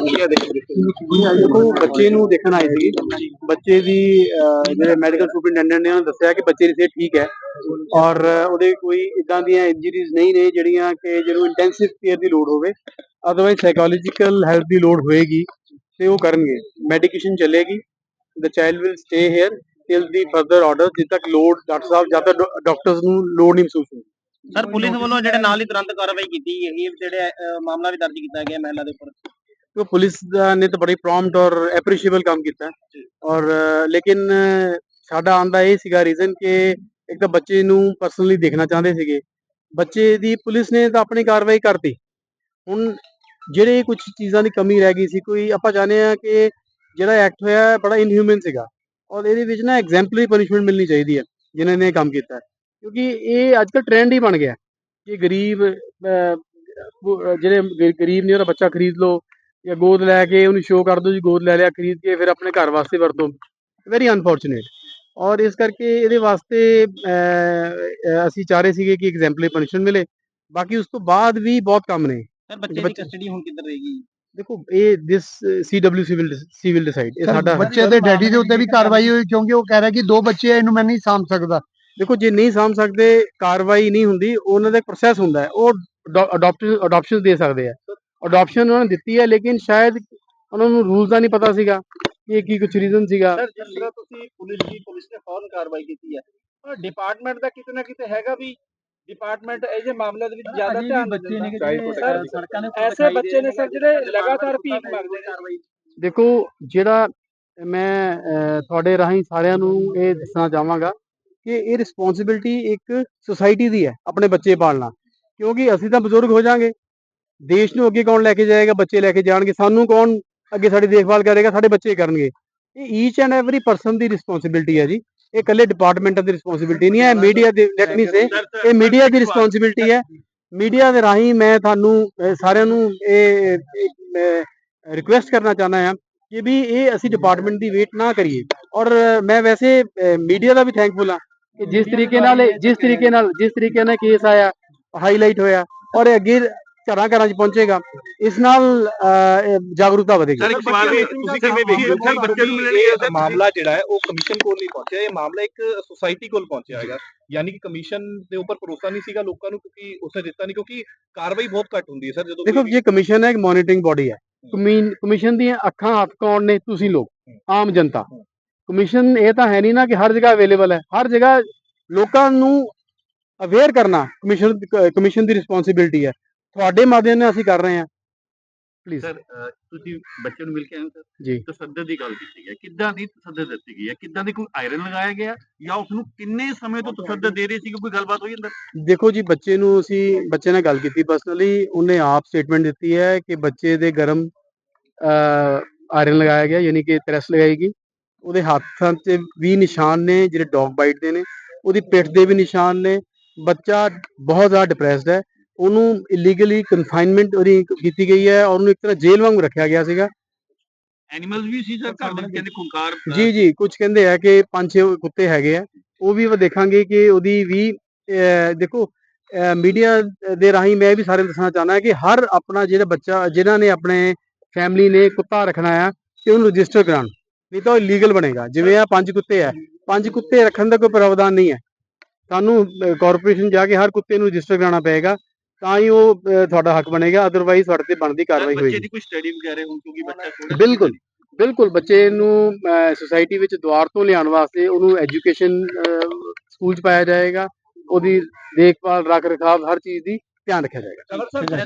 ਕੀ ਦੇਖੋ ਬੱਚੇ ਨੂੰ ਦੇਖਣ ਆਏ ਸੀ। ਬੱਚੇ ਦੀ ਜਿਹੜੇ ਮੈਡੀਕਲ ਸੁਪਰਡੈਂਟੈਂਟ ਨੇ ਉਹਨਾਂ ਦੱਸਿਆ ਕਿ ਬੱਚੇ ਦੀ ਸਿਹਤ ਠੀਕ ਹੈ ਔਰ ਉਹਦੇ ਕੋਈ ਇਦਾਂ ਦੀਆਂ ਇੰਜਰੀਜ਼ ਨਹੀਂ ਨੇ ਜਿਹੜੀਆਂ ਕਿ ਜਿਹਨੂੰ ਇੰਟੈਂਸਿਵ ਕੇਅਰ ਦੀ ਲੋੜ ਹੋਵੇ ਅਦਰਵਾਈਜ਼ ਸਾਈਕੋਲੋਜੀਕਲ ਹੈਲਪ ਦੀ ਲੋੜ ਹੋਏਗੀ ਤੇ ਉਹ ਕਰਨਗੇ। ਮੈਡੀਕੇਸ਼ਨ ਚੱਲੇਗੀ। The child will stay here till the further order ਜਿੱਦ ਤੱਕ ਲੋੜ ਡਾਕਟਰ ਸਾਹਿਬ, ਜਦ ਤੱਕ ਡਾਕਟਰਸ ਨੂੰ ਲੋੜ ਨਹੀਂ ਮਹਿਸੂਸ ਹੁੰਦੀ ਸਰ, ਪੁਲਿਸ ਵੱਲੋਂ ਜਿਹੜੇ ਨਾਲ ਹੀ ਤੁਰੰਤ ਕਾਰਵਾਈ ਕੀਤੀ ਗਈ ਜਿਹੜੇ ਮਾਮਲਾ ਵੀ ਦਰਜ ਕੀਤਾ ਗਿਆ ਮਹਿਲਾ ਦੇ ਉੱਪਰ। ਕਿ ਪੁਲਿਸ ਨੇ ਤਾਂ ਬੜੀ ਪ੍ਰੌਮਪਟ ਔਰ ਐਪਰੀਸ਼ੀਏਬਲ ਕੰਮ ਕੀਤਾ ਔਰ ਲੇਕਿਨ ਸਾਡਾ ਆਂਦਾ ਇਹ ਸੀਗਾ ਰੀਜ਼ਨ ਕਿ ਇੱਕ ਤਾਂ ਬੱਚੇ ਨੂੰ ਪਰਸਨਲੀ ਦੇਖਣਾ ਚਾਹੁੰਦੇ ਸੀਗੇ ਬੱਚੇ ਦੀ ਪੁਲਿਸ ਨੇ ਤਾਂ ਆਪਣੀ ਕਾਰਵਾਈ ਕਰਤੀ ਹੁਣ ਜਿਹੜੇ ਕੁਝ ਚੀਜ਼ਾਂ ਦੀ ਕਮੀ ਰਹਿ ਗਈ ਸੀ ਕੋਈ ਆਪਾਂ ਜਾਣਦੇ ਆ ਕਿ ਜਿਹੜਾ ਐਕਟ ਹੋਇਆ ਬੜਾ ਇਨਹਿਊਮਨ ਸੀਗਾ ਔਰ ਇਹਦੇ ਵਿੱਚ ਨਾ ਐਗਜ਼ੈਂਪਲਰੀ ਪਨਿਸ਼ਮੈਂਟ ਮਿਲਣੀ ਚਾਹੀਦੀ ਹੈ ਜਿਨ੍ਹਾਂ ਨੇ ਕੰਮ ਕੀਤਾ ਕਿਉਂਕਿ ਇਹ ਅੱਜ ਕੱਲ ਟ੍ਰੈਂਡ ਹੀ ਬਣ ਗਿਆ ਕਿ ਗਰੀਬ ਜਿਹੜੇ ਗਰੀਬ ਨੇ ਉਹਦਾ ਬੱਚਾ ਖਰੀਦ ਲੋ ਜਾਂ ਗੋਦ ਲੈ ਕੇ ਉਹਨੂੰ ਸ਼ੋਅ ਕਰ ਦਿਓ ਜੀ ਗੋਦ ਲੈ ਲਿਆ ਖਰੀਦ ਕੇ ਫਿਰ ਆਪਣੇ ਘਰ ਵਾਸਤੇ ਵਰਤੋ। ਵੈਰੀ ਅਨਫੋਰਚੂਨੇਟ ਔਰ ਇਸ ਕਰਕੇ ਇਹਦੇ ਵਾਸਤੇ ਅਸੀਂ ਚਾਹ ਰਹੇ ਸੀਗੇ ਕਿ ਐਗਜ਼ੈਂਪਲਰੀ ਪਨਿਸ਼ਮੈਂਟ ਮਿਲੇ। ਬਾਕੀ ਉਸ ਤੋਂ ਬਾਅਦ ਵੀ ਬਹੁਤ ਕੰਮ ਨੇ। ਸਰ ਬੱਚੇ ਦੀ ਕਸਟਡੀ ਹੁਣ ਕਿੱਧਰ ਰਹੇਗੀ? ਦੇਖੋ ਇਹ this CW civil civil decide ਇਹ ਸਾਡਾ ਬੱਚੇ ਦੇ ਡੈਡੀ ਦੇ ਉੱਤੇ ਵੀ ਕਾਰਵਾਈ ਹੋਈ ਕਿਉਂਕਿ ਉਹ ਕਹਿ ਰਿਹਾ ਕਿ ਦੋ ਬੱਚੇ ਆ ਇਹਨੂੰ ਮੈਂ ਨਹੀਂ ਸਾਂਭ ਸਕਦਾ। ਦੇਖੋ ਜੇ ਨਹੀਂ ਸਾਂਭ ਸਕਦੇ ਕਾਰਵਾਈ ਨਹੀਂ ਹੁੰਦੀ ਉਹਨਾਂ ਦਾ ਪ੍ਰੋਸੈਸ ਹੁੰਦਾ ਹੈ। ਉਹ ਅਡਾਪਸ਼ਨ ਅਡਾਪਸ਼ਨ ਦੇ ਸਕਦੇ ਆ। ਅਡਾਪਸ਼ਨ ਉਹਨਾਂ ਨੇ ਦਿੱਤੀ ਹੈ ਲੇਕਿਨ ਸ਼ਾਇਦ ਉਹਨਾਂ ਨੂੰ ਰੂਲਸ ਦਾ ਨਹੀਂ ਪਤਾ ਸੀਗਾ ਕਿ ਇਹ ਕੀ ਕੁਝ ਰੀਜ਼ਨ ਸੀਗਾ। ਸਰ ਜਿਸ ਤਰ੍ਹਾਂ ਤੁਸੀਂ ਪੁਲਿਸ ਦੀ ਪੁਲਿਸ ਨੇ ਫੌਰਨ ਕਾਰਵਾਈ ਕੀਤੀ ਹੈ ਪਰ ਡਿਪਾਰਟਮੈਂਟ ਦਾ ਕਿਤੇ ਨਾ ਕਿਤੇ ਹੈਗਾ ਵੀ ਡਿਪਾਰਟਮੈਂਟ ਇਹ ਜੇ ਮਾਮਲੇ ਦੇ ਵਿੱਚ ਜ਼ਿਆਦਾ ਧਿਆਨ ਬੱਚੇ ਨੇ ਸਰ ਸੜਕਾਂ ਐਸੇ ਬੱਚੇ ਨੇ ਸਰ ਜਿਹੜੇ ਲਗਾਤਾਰ ਭੀਖ ਮੰਗਦੇ ਨੇ। ਦੇਖੋ ਜਿਹੜਾ ਮੈਂ ਤੁਹਾਡੇ ਰਾਹੀਂ ਸਾਰਿਆਂ ਨੂੰ ਇਹ ਦੱਸਣਾ ਚਾਹਾਂਗਾ ਕਿ ਇਹ ਰਿਸਪੌਂਸਿਬਿਲਟੀ ਇੱਕ ਸੁਸਾਇਟੀ ਦੀ ਹੈ ਆਪਣੇ ਬੱਚੇ ਪਾਲਣਾ। ਕਿਉਂਕਿ ਅਸੀਂ ਤਾਂ ਬਜ਼ੁਰਗ ਹੋ ਜਾਾਂਗੇ। ਦੇਸ਼ ਨੂੰ ਅੱਗੇ ਕੌਣ ਲੈ ਕੇ ਜਾਏਗਾ, ਬੱਚੇ ਲੈ ਕੇ ਜਾਣਗੇ, ਸਾਨੂੰ ਕੌਣ ਅੱਗੇ ਸਾਡੀ ਦੇਖਭਾਲ ਕਰੇਗਾ, ਸਾਡੇ ਬੱਚੇ ਕਰਨਗੇ। ਇਹ ਈਚ ਐਂਡ ਐਵਰੀ ਪਰਸਨ ਦੀ ਰਿਸਪੌਂਸਿਬਿਲਟੀ ਹੈ ਜੀ। ਇਹ ਇਕੱਲੇ ਡਿਪਾਰਟਮੈਂਟਾਂ ਦੀ ਰਿਸਪੌਂਸਿਬਿਲਟੀ ਨਹੀਂ ਹੈ ਮੀਡੀਆ ਦੀ ਲੈਟ ਮੀ ਸੇ ਇਹ ਮੀਡੀਆ ਦੀ ਰਿਸਪੌਂਸਿਬਿਲਟੀ ਹੈ। ਮੀਡੀਆ ਦੇ ਰਾਹੀਂ ਮੈਂ ਤੁਹਾਨੂੰ ਸਾਰਿਆਂ ਨੂੰ ਇਹ ਰਿਕੁਐਸਟ ਕਰਨਾ ਚਾਹੁੰਦਾ ਹਾਂ ਕਿ ਵੀ ਇਹ ਅਸੀਂ ਡਿਪਾਰਟਮੈਂਟ ਦੀ ਵੇਟ ਨਾ ਕਰੀਏ। ਔਰ ਮੈਂ ਵੈਸੇ ਮੀਡੀਆ ਦਾ ਵੀ ਥੈਂਕਫੁਲ ਹਾਂ ਕਿ ਜਿਸ ਤਰੀਕੇ ਨਾਲ ਜਿਸ ਤਰੀਕੇ ਨਾਲ, ਜਿਸ ਤਰੀਕੇ ਨਾਲ ਕੇਸ ਆਇਆ ਹਾਈਲਾਈਟ ਹੋਇਆ, ਔਰ ਅੱਗੇ ਘਰਾਂ ਘਰਾਂ 'ਚ ਪਹੁੰਚੇਗਾ ਇਸ ਨਾਲ ਜਾਗਰੂਕਤਾ ਵਧੇਗੀ। ਸਰ ਇੱਕ ਸਵਾਲ ਵੀ ਤੁਸੀਂ ਕਿਵੇਂ ਵੇਖਦੇ ਹੋ? ਕਿ ਬੱਚੇ ਨੂੰ ਇਹ ਮਾਮਲਾ ਜਿਹੜਾ ਹੈ ਉਹ ਕਮਿਸ਼ਨ ਕੋਲ ਨਹੀਂ ਪਹੁੰਚਿਆ। ਇਹ ਮਾਮਲਾ ਇੱਕ ਸੁਸਾਇਟੀ ਕੋਲ ਪਹੁੰਚਿਆ ਹੈਗਾ। ਯਾਨੀ ਕਿ ਕਮਿਸ਼ਨ ਦੇ ਉੱਪਰ ਭਰੋਸਾ ਨਹੀਂ ਸੀਗਾ ਲੋਕਾਂ ਨੂੰ ਕਿਉਂਕਿ ਉਸਨੇ ਦਿੱਤਾ ਨਹੀਂ ਕਿਉਂਕਿ ਕਾਰਵਾਈ ਬਹੁਤ ਘੱਟ ਹੁੰਦੀ ਹੈ ਸਰ ਜਦੋਂ ਦੇਖੋ ਇਹ ਕਮਿਸ਼ਨ ਹੈ ਇੱਕ ਮੋਨੀਟਰਿੰਗ ਬੋਡੀ ਹੈ। ਕਮੀ- ਕਮਿਸ਼ਨ ਦੀਆਂ ਅੱਖਾਂ ਹੱਥ ਕੌਣ ਨੇ? ਤੁਸੀਂ ਲੋਕ ਆਮ ਜਨਤਾ। ਕਮਿਸ਼ਨ ਇਹ ਤਾਂ ਹੈ ਨਹੀਂ ਨਾ ਕਿ ਹਰ ਜਗ੍ਹਾ ਅਵੇਲੇਬਲ ਹੈ। ਹਰ ਜਗ੍ਹਾ ਲੋਕਾਂ ਨੂੰ ਅਵੇਅਰ ਕਰਨਾ ਕਮਿਸ਼ਨ ਕਮਿਸ਼ਨ ਦੀ ਰਿਸਪੌਂਸਿਬਿਲਟੀ ਹੈ। ਤੁਹਾਡੇ ਮਾਧਿਅਮ ਨਾਲ ਅਸੀਂ ਕਰ ਰਹੇ ਹਾਂ। ਪਲੀਜ਼ ਸਰ ਤੁਸੀਂ ਬੱਚੇ ਨੂੰ ਮਿਲ ਕੇ ਆਏ ਹੋ ਸਰ ਜੀ। ਤਸੱਦਦ ਦੀ ਗੱਲ ਕੀਤੀ ਹੈ। ਕਿੱਦਾਂ ਦੀ ਤਸੱਦਦ ਦਿੱਤੀ ਗਈ ਹੈ? ਕਿੱਦਾਂ ਦੀ ਕੋਈ ਆਇਰਨ ਲਗਾਇਆ ਗਿਆ ਜਾਂ ਉਸ ਨੂੰ ਕਿੰਨੇ ਸਮੇਂ ਤੋਂ ਤਸੱਦਦ ਦੇ ਰਹੇ ਸੀ ਕੋਈ ਗੱਲਬਾਤ ਹੋਈ ਅੰਦਰ? ਦੇਖੋ ਜੀ ਬੱਚੇ ਨੂੰ ਅਸੀਂ ਬੱਚੇ ਨਾਲ ਗੱਲ ਕੀਤੀ ਪਰਸਨਲੀ ਉਹਨੇ ਆਪ ਸਟੇਟਮੈਂਟ ਦਿੱਤੀ ਹੈ ਕਿ ਬੱਚੇ ਦੇ ਗਰਮ ਆਇਰਨ ਲਗਾਇਆ ਗਿਆ ਯਾਨੀ ਕਿ ਪ੍ਰੈਸ ਲਗਾਈ ਗਈ। ਉਹਦੇ ਹੱਥਾਂ 'ਤੇ ਵੀ ਨਿਸ਼ਾਨ ਨੇ ਜਿਹੜੇ ਡੌਗ ਬਾਈਟ ਦੇ ਨੇ। ਉਹਦੀ ਪਿੱਠ ਦੇ ਵੀ ਨਿਸ਼ਾਨ ਨੇ। ਬੱਚਾ ਬਹੁਤ ਜ਼ਿਆਦਾ ਡਿਪਰੈਸਡ ਹੈ। ਉਹਨੂੰ ਇਲੀਗਲੀ ਕਨਫਾਈਨਮੈਂਟ ਉਹਦੀ ਕੀਤੀ ਗਈ ਹੈ ਔਰ ਉਹਨੂੰ ਇੱਕ ਤਰ੍ਹਾਂ ਜੇਲ੍ਹ ਵਾਂਗ ਰੱਖਿਆ ਗਿਆ ਸੀਗਾ। ਐਨੀਮਲਸ ਵੀ ਸੀ ਸਰ? ਘਰ ਦੇ ਕਹਿੰਦੇ ਖੁੰਕਾਰ ਜੀ ਜੀ ਕੁਝ ਕਹਿੰਦੇ ਆ ਕਿ ਪੰਜ ਛੇ ਕੁੱਤੇ ਹੈਗੇ ਆ। ਉਹ ਵੀ ਆਪਾਂ ਦੇਖਾਂਗੇ ਕਿ ਉਹਦੀ ਵੀ ਦੇਖੋ ਮੀਡੀਆ ਦੇ ਰਾਹੀਂ ਮੈਂ ਵੀ ਸਾਰੇ ਦੱਸਣਾ ਚਾਹੁੰਦਾ ਕਿ ਹਰ ਆਪਣਾ ਜਿਹੜਾ ਬੱਚਾ ਜਿਨ੍ਹਾਂ ਨੇ ਆਪਣੇ ਫੈਮਿਲੀ ਨੇ ਕੁੱਤਾ ਰੱਖਣਾ ਆ ਤੇ ਉਹਨੂੰ ਰਜਿਸਟਰ ਕਰਾਉਣ। ਨਹੀਂ ਤਾਂ ਉਹ ਲੀਗਲ ਬਣੇਗਾ। ਜਿਵੇਂ ਆ ਪੰਜ ਕੁੱਤੇ ਆ। ਪੰਜ ਕੁੱਤੇ ਰੱਖਣ ਦਾ ਕੋਈ ਪ੍ਰਾਵਧਾਨ ਨਹੀਂ ਹੈ। ਤੁਹਾਨੂੰ ਕਾਰਪੋਰੇਸ਼ਨ ਜਾ ਕੇ ਹਰ ਕੁੱਤੇ ਨੂੰ ਰਜਿਸਟਰ ਕਰਾਉਣਾ ਪਏਗਾ। ਤਾਂ ਹੀ ਉਹ ਅਹ, ਤੁਹਾਡਾ ਹੱਕ ਬਣੇਗਾ ਅਦਰਵਾਈਜ਼ ਤੁਹਾਡੇ ਤੇ ਬਣਦੀ ਕਾਰਵਾਈ ਬੱਚੇ ਹੋਏਗੀ ਦੀ ਕੋਈ ਸਟੱਡੀ ਵਗੈਰਾ ਹੁਣ ਕਿਉਂਕਿ ਬੱਚਾ ਛੋਟਾ ਬਿਲਕੁਲ ਬਿਲਕੁਲ ਬੱਚੇ ਨੂੰ ਸੁਸਾਇਟੀ ਵਿੱਚ ਦੁਆਰ ਤੋਂ ਲਿਆਉਣ ਵਾਸਤੇ ਉਹਨੂੰ ਐਜੂਕੇਸ਼ਨ ਸਕੂਲ ਚ ਪਾਇਆ ਜਾਏਗਾ। ਉਹਦੀ ਦੇਖਭਾਲ ਰੱਖ ਰਖਾਵ ਹਰ ਚੀਜ਼ ਦੀ ਧਿਆਨ ਰੱਖਿਆ ਜਾਏਗਾ। ਸਰ